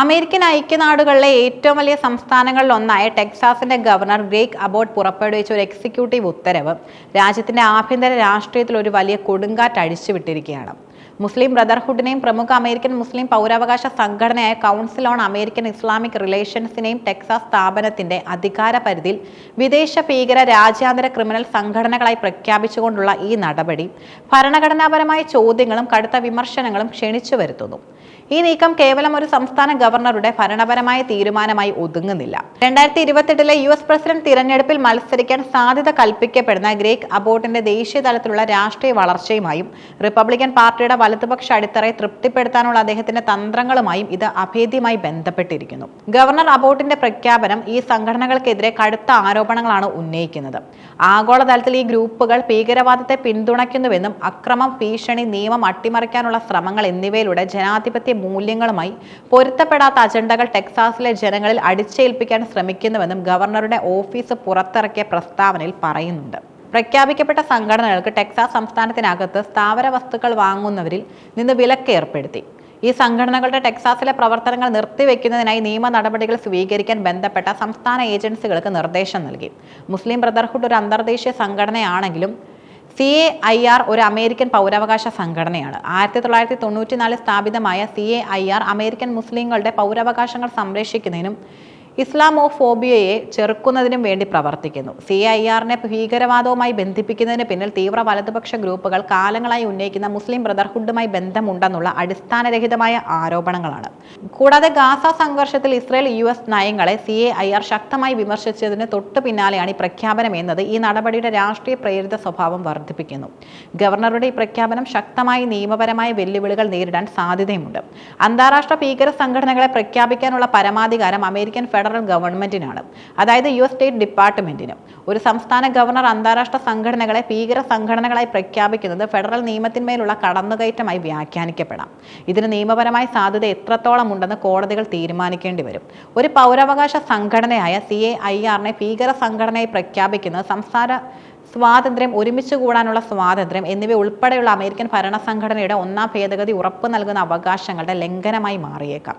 American ഐക്യനാടുകളിലെ ഏറ്റവും വലിയ സംസ്ഥാനങ്ങളിൽ ഒന്നായ ടെക്സാസിന്റെ ഗവർണർ ഗ്രേഗ് അബോട്ട് പുറപ്പെടുവിച്ച ഒരു എക്സിക്യൂട്ടീവ് ഉത്തരവ്. രാജ്യത്തിന്റെ ആഭ്യന്തര രാഷ്ട്രീയത്തിൽ ഒരു വലിയ കൊടുങ്കാറ്റ് അഴിച്ചുവിട്ടിരിക്കുകയാണ്. മുസ്ലിം ബ്രദർഹുഡിനെയും പ്രമുഖ അമേരിക്കൻ മുസ്ലിം പൗരാവകാശ സംഘടനയായ കൗൺസിൽ ഓൺ അമേരിക്കൻ ഇസ്ലാമിക് റിലേഷൻസിനെയും ടെക്സാസ് സ്ഥാപനത്തിന്റെ അധികാര പരിധിയിൽ വിദേശ ഭീകര രാജ്യാന്തര ക്രിമിനൽ സംഘടനകളായി പ്രഖ്യാപിച്ചുകൊണ്ടുള്ള ഈ നടപടി ഭരണഘടനാപരമായ ചോദ്യങ്ങളും കടുത്ത വിമർശനങ്ങളും ക്ഷണിച്ചു വരുത്തുന്നു ഈ നീക്കം കേവലം ഒരു സംസ്ഥാന ഗവർണറുടെ ഭരണപരമായ തീരുമാനമായി ഒതുങ്ങുന്നില്ല. രണ്ടായിരത്തി ഇരുപത്തെട്ടിലെ യു എസ് പ്രസിഡന്റ് തിരഞ്ഞെടുപ്പിൽ മത്സരിക്കാൻ സാധ്യത കൽപ്പിക്കപ്പെടുന്ന ഗ്രേക്ക് അബോട്ടിന്റെ ദേശീയ തലത്തിലുള്ള രാഷ്ട്രീയ വളർച്ചയുമായും റിപ്പബ്ലിക്കൻ പാർട്ടിയുടെ വലതുപക്ഷ അടിത്തറയെ തൃപ്തിപ്പെടുത്താനുള്ള അദ്ദേഹത്തിന്റെ തന്ത്രങ്ങളുമായും ഇത് അഭേദ്യമായി ബന്ധപ്പെട്ടിരിക്കുന്നു. ഗവർണർ അബോട്ടിന്റെ പ്രഖ്യാപനം ഈ സംഘടനകൾക്കെതിരെ കടുത്ത ആരോപണങ്ങളാണ് ഉന്നയിക്കുന്നത്. ആഗോളതലത്തിൽ ഈ ഗ്രൂപ്പുകൾ ഭീകരവാദത്തെ പിന്തുണയ്ക്കുന്നുവെന്നും അക്രമം ഭീഷണി നിയമം അട്ടിമറിക്കാനുള്ള ശ്രമങ്ങൾ എന്നിവയിലൂടെ ജനാധിപത്യ മൂല്യങ്ങളുമായി പൊരുത്തപ്പെടാത്ത അജണ്ടകൾ ടെക്സാസിലെ ജനങ്ങളിൽ അടിച്ചേൽപ്പിക്കാൻ ശ്രമിക്കുന്നുവെന്നും ഗവർണറുടെ ഓഫീസ് പുറത്തിറക്കിയ പ്രസ്താവനയിൽ പറയുന്നുണ്ട്. പ്രഖ്യാപിക്കപ്പെട്ട സംഘടനകൾക്ക് ടെക്സാസ് സംസ്ഥാനത്തിനകത്ത് സ്ഥാവര വസ്തുക്കൾ വാങ്ങുന്നവരിൽ നിന്ന് വിലക്ക് ഏർപ്പെടുത്തി. ഈ സംഘടനകളുടെ ടെക്സാസിലെ പ്രവർത്തനങ്ങൾ നിർത്തിവെക്കുന്നതിനായി നിയമ നടപടികൾ സ്വീകരിക്കാൻ ബന്ധപ്പെട്ട സംസ്ഥാന ഏജൻസികൾക്ക് നിർദ്ദേശം നൽകി. മുസ്ലിം ബ്രദർഹുഡ് ഒരു അന്തർദേശീയ സംഘടനയാണെങ്കിലും സി എ ഐ ആർ ഒരു അമേരിക്കൻ പൗരാവകാശ സംഘടനയാണ്. ആയിരത്തി തൊള്ളായിരത്തി തൊണ്ണൂറ്റിനാലിൽ സ്ഥാപിതമായ C A I R American മുസ്ലിങ്ങളുടെ പൗരാവകാശങ്ങൾ സംരക്ഷിക്കുന്നതിനും ഇസ്ലാമോഫോബിയയെ ചെറുക്കുന്നതിനും വേണ്ടി പ്രവർത്തിക്കുന്നു. സി ഐ ആറിനെ ഭീകരവാദവുമായി ബന്ധിപ്പിക്കുന്നതിന് പിന്നിൽ തീവ്ര വലതുപക്ഷ ഗ്രൂപ്പുകൾ കാലങ്ങളായി ഉന്നയിക്കുന്ന മുസ്ലിം ബ്രദർഹുഡുമായി ബന്ധമുണ്ടെന്നുള്ള അടിസ്ഥാനരഹിതമായ ആരോപണങ്ങളാണ്. കൂടാതെ ഗാസ സംഘർഷത്തിൽ ഇസ്രയേൽ യു എസ് നയങ്ങളെ സി എ ഐ ആർ ശക്തമായി വിമർശിച്ചതിന് തൊട്ടു പിന്നാലെയാണ് ഈ പ്രഖ്യാപനം എന്നത് ഈ നടപടിയുടെ രാഷ്ട്രീയ പ്രേരിത സ്വഭാവം വർദ്ധിപ്പിക്കുന്നു. ഗവർണറുടെ ഈ പ്രഖ്യാപനം ശക്തമായി നിയമപരമായ വെല്ലുവിളികൾ നേരിടാൻ സാധ്യതയുമുണ്ട്. അന്താരാഷ്ട്ര ഭീകര സംഘടനകളെ പ്രഖ്യാപിക്കാനുള്ള പരമാധികാരം അമേരിക്കൻ ഫെഡറൽ ഗവൺമെന്റിനാണ്. അതായത് യു എസ് സ്റ്റേറ്റ് ഡിപ്പാർട്ട്മെന്റിന്. ഒരു സംസ്ഥാന ഗവർണർ അന്താരാഷ്ട്ര സംഘടനകളെ ഭീകര സംഘടനകളായി പ്രഖ്യാപിക്കുന്നത് ഫെഡറൽ നിയമത്തിന്മേലുള്ള കടന്നുകയറ്റമായി വ്യാഖ്യാനിക്കപ്പെടാം. ഇതിന് നിയമപരമായ സാധ്യത എത്രത്തോളം ഉണ്ടെന്ന് കോടതികൾ തീരുമാനിക്കേണ്ടി വരും. ഒരു പൗരാവകാശ സംഘടനയായ സി എ ഐ ആറിനെ ഭീകര സംഘടനയായി പ്രഖ്യാപിക്കുന്നത് സംസ്ഥാന സ്വാതന്ത്ര്യം ഒരുമിച്ച് കൂടാനുള്ള സ്വാതന്ത്ര്യം എന്നിവ ഉൾപ്പെടെയുള്ള അമേരിക്കൻ ഭരണസംഘടനയുടെ ഒന്നാം ഭേദഗതി ഉറപ്പു നൽകുന്ന അവകാശങ്ങളുടെ ലംഘനമായി മാറിയേക്കാം.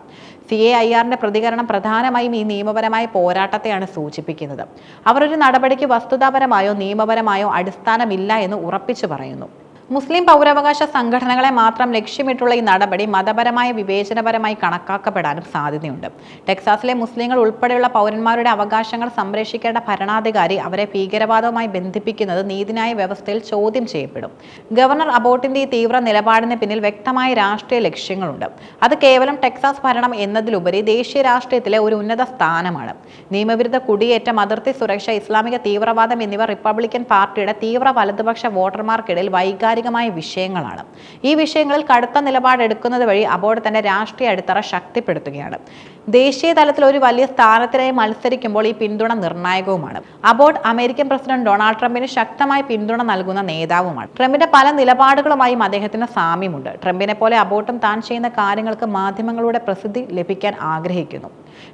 സി എ ഐ ആറിന്റെ പ്രതികരണം പ്രധാനമായും ഈ നിയമപരമായ പോരാട്ടത്തെയാണ് സൂചിപ്പിക്കുന്നത്. അവർ ഒരു നടപടിക്ക് വസ്തുതാപരമായോ നിയമപരമായോ അടിസ്ഥാനമില്ല എന്ന് ഉറപ്പിച്ചു പറയുന്നു. മുസ്ലിം പൗരാവകാശ സംഘടനകളെ മാത്രം ലക്ഷ്യമിട്ടുള്ള ഈ നടപടി മതപരമായ വിവേചനപരമായി കണക്കാക്കപ്പെടാനും സാധ്യതയുണ്ട്. ടെക്സാസിലെ മുസ്ലിങ്ങൾ ഉൾപ്പെടെയുള്ള പൗരന്മാരുടെ അവകാശങ്ങൾ സംരക്ഷിക്കേണ്ട ഭരണാധികാരി അവരെ ഭീകരവാദവുമായി ബന്ധിപ്പിക്കുന്നത് നീതിന്യായ വ്യവസ്ഥയിൽ ചോദ്യം ചെയ്യപ്പെടും. ഗവർണർ അബോട്ടിന്റെ ഈ തീവ്ര നിലപാടിന് പിന്നിൽ വ്യക്തമായ രാഷ്ട്രീയ ലക്ഷ്യങ്ങളുണ്ട്. അത് കേവലം ടെക്സാസ് ഭരണം എന്നതിലുപരി ദേശീയ രാഷ്ട്രീയത്തിലെ ഒരു ഉന്നത സ്ഥാനമാണ്. നിയമവിരുദ്ധ കുടിയേറ്റം അതിർത്തി സുരക്ഷ ഇസ്ലാമിക തീവ്രവാദം എന്നിവ റിപ്പബ്ലിക്കൻ പാർട്ടിയുടെ തീവ്ര വലതുപക്ഷ വോട്ടർമാർക്കിടയിൽ വൈകാരിക വൈകാരികമായ വിഷയങ്ങളാണ്. ഈ വിഷയങ്ങളിൽ കടുത്ത നിലപാടെടുക്കുന്നത് വഴി അബോർഡ് തന്റെ രാഷ്ട്രീയ അടിത്തറ ശക്തിപ്പെടുത്തുകയാണ്. ദേശീയ തലത്തിൽ ഒരു വലിയ സ്ഥാനത്തിനായി മത്സരിക്കുമ്പോൾ ഈ പിന്തുണ നിർണായകവുമാണ്. അബോർഡ് അമേരിക്കൻ പ്രസിഡന്റ് ഡൊണാൾഡ് ട്രംപിന് ശക്തമായി പിന്തുണ നൽകുന്ന നേതാവുമാണ്. ട്രംപിന്റെ പല നിലപാടുകളുമായും അദ്ദേഹത്തിന് സാമ്യമുണ്ട്. ട്രംപിനെ പോലെ അബോട്ടും താൻ ചെയ്യുന്ന കാര്യങ്ങൾക്ക് മാധ്യമങ്ങളുടെ പ്രസിദ്ധി ലഭിക്കാൻ ആഗ്രഹിക്കുന്നു.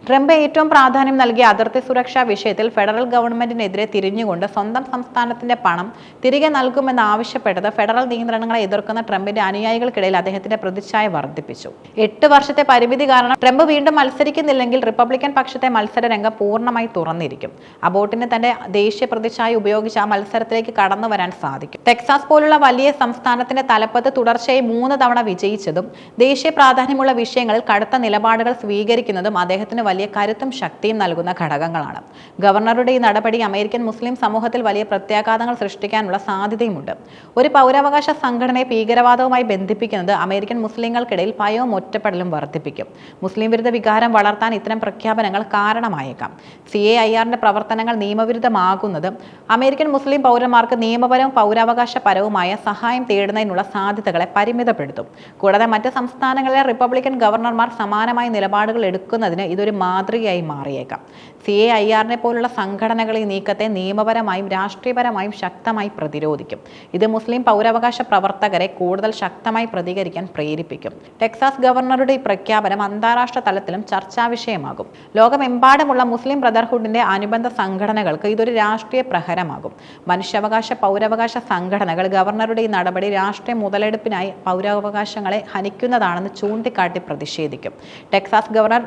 ട്രംപ് ഏറ്റവും പ്രാധാന്യം നൽകിയ അതിർത്തി സുരക്ഷാ വിഷയത്തിൽ ഫെഡറൽ ഗവൺമെന്റിനെതിരെ തിരിഞ്ഞുകൊണ്ട് സ്വന്തം സംസ്ഥാനത്തിന്റെ പണം തിരികെ നൽകുമെന്ന് ആവശ്യപ്പെട്ടത് ഫെഡറൽ നിയന്ത്രണങ്ങളെ എതിർക്കുന്ന ട്രംപിന്റെ അനുയായികൾക്കിടയിൽ അദ്ദേഹത്തിന്റെ പ്രതിച്ഛായ വർദ്ധിപ്പിച്ചു. എട്ട് വർഷത്തെ പരിമിതി കാരണം ട്രംപ് വീണ്ടും മത്സരിക്കുന്നില്ലെങ്കിൽ റിപ്പബ്ലിക്കൻ പക്ഷത്തെ മത്സരരംഗം പൂർണമായി തുറന്നിരിക്കും. അബോട്ടിന് തന്റെ ദേശീയ പ്രതിച്ഛായ ഉപയോഗിച്ച് ആ മത്സരത്തിലേക്ക് കടന്നു വരാൻ സാധിക്കും. ടെക്സാസ് പോലുള്ള വലിയ സംസ്ഥാനത്തിന്റെ തലപ്പത്ത് തുടർച്ചയായി മൂന്ന് തവണ വിജയിച്ചതും ദേശീയ പ്രാധാന്യമുള്ള വിഷയങ്ങളിൽ കടുത്ത നിലപാടുകൾ സ്വീകരിക്കുന്നതും അദ്ദേഹത്തിന് വലിയ കരുത്തും ശക്തിയും നൽകുന്ന ഘടകങ്ങളാണ്. ഗവർണറുടെ ഈ നടപടി അമേരിക്കൻ മുസ്ലിം സമൂഹത്തിൽ വലിയ പ്രത്യാഘാതങ്ങൾ സൃഷ്ടിക്കാനുള്ള സാധ്യതയുമുണ്ട്. ഒരു പൗരാവകാശ സംഘടനയെ ഭീകരവാദവുമായി ബന്ധിപ്പിക്കുന്നത് അമേരിക്കൻ മുസ്ലിങ്ങൾക്കിടയിൽ ഭയവും ഒറ്റപ്പെടലും വർദ്ധിപ്പിക്കും. മുസ്ലിം വിരുദ്ധ വികാരം വളർത്താൻ ഇത്തരം പ്രഖ്യാപനങ്ങൾ കാരണമായേക്കാം. സി എ ഐ ആറിന്റെ പ്രവർത്തനങ്ങൾ നിയമവിരുദ്ധമാകുന്നത് അമേരിക്കൻ മുസ്ലിം പൗരന്മാർക്ക് നിയമപരവും പൗരാവകാശപരവുമായ സഹായം തേടുന്നതിനുള്ള സാധ്യതകളെ പരിമിതപ്പെടുത്തും. കൂടാതെ മറ്റ് സംസ്ഥാനങ്ങളിലെ റിപ്പബ്ലിക്കൻ ഗവർണർമാർ സമാനമായ നിലപാടുകൾ എടുക്കുന്നതിന് ഇതൊരു മാതൃകയായി മാറിയേക്കാം. സി എ ഐ ആറിനെ പോലുള്ള സംഘടനകൾ ഈ നീക്കത്തെ നിയമപരമായും രാഷ്ട്രീയപരമായും ശക്തമായി പ്രതിരോധിക്കും. ഇത് മുസ്ലിം പൗര പൗരാവകാശ പ്രവർത്തകരെ കൂടുതൽ ശക്തമായി പ്രതികരിക്കാൻ പ്രേരിപ്പിക്കും. ടെക്സാസ് ഗവർണറുടെ ഈ പ്രഖ്യാപനം അന്താരാഷ്ട്ര തലത്തിലും ചർച്ചാ വിഷയമാകും. ലോകമെമ്പാടുമുള്ള മുസ്ലിം ബ്രദർഹുഡിന്റെ അനുബന്ധ സംഘടനകൾക്ക് ഇതൊരു രാഷ്ട്രീയ പ്രഹരമാകും. മനുഷ്യാവകാശ പൗരാവകാശ സംഘടനകൾ ഗവർണറുടെ ഈ നടപടി രാഷ്ട്രീയ മുതലെടുപ്പിനായി പൗരാവകാശങ്ങളെ ഹനിക്കുന്നതാണെന്ന് ചൂണ്ടിക്കാട്ടി പ്രതിഷേധിക്കും. Texas governor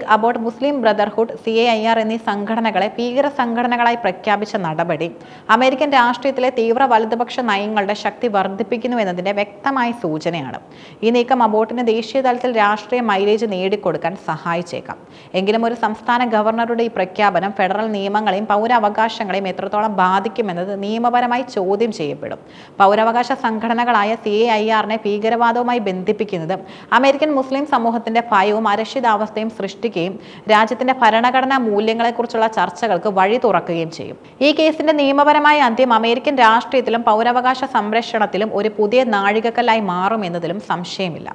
Greg Abbott Muslim brotherhood C A I R എന്നീ സംഘടനകളെ ഭീകര സംഘടനകളായി പ്രഖ്യാപിച്ച നടപടി. അമേരിക്കൻ രാഷ്ട്രീയത്തിലെ തീവ്ര വലതുപക്ഷ നയങ്ങളുടെ ശക്തി വർദ്ധിപ്പിക്കുന്നു എന്നതിന്റെ വ്യക്തമായ സൂചനയാണ്. ഈ നീക്കം അബോട്ടിന് ദേശീയ തലത്തിൽ രാഷ്ട്രീയ മൈലേജ് നേടിക്കൊടുക്കാൻ സഹായിച്ചേക്കാം. എങ്കിലും ഒരു സംസ്ഥാന ഗവർണറുടെ ഈ പ്രഖ്യാപനം ഫെഡറൽ നിയമങ്ങളെയും പൗരാവകാശങ്ങളെയും എത്രത്തോളം ബാധിക്കുമെന്നത് നിയമപരമായി ചോദ്യം ചെയ്യപ്പെടും. പൗരാവകാശ സംഘടനകളായ സി എ ഐ ആറിനെ ഭീകരവാദവുമായി ബന്ധിപ്പിക്കുന്നത് അമേരിക്കൻ മുസ്ലിം സമൂഹത്തിന്റെ ഭയവും അരക്ഷിതാവസ്ഥയും സൃഷ്ടിക്കുകയും രാജ്യത്തിന്റെ ഭരണഘടനാ മൂല്യങ്ങളെക്കുറിച്ചുള്ള ചർച്ചകൾക്ക് വഴി തുറക്കുകയും ചെയ്യും. ഈ കേസിന്റെ നിയമപരമായ അന്ത്യം അമേരിക്കൻ രാഷ്ട്രീയത്തിലും പൗരാവകാശ സംരക്ഷണത്തിലും ഒരു പുതിയ നാഴികക്കല്ലായി മാറുമെന്നതിലും സംശയമില്ല.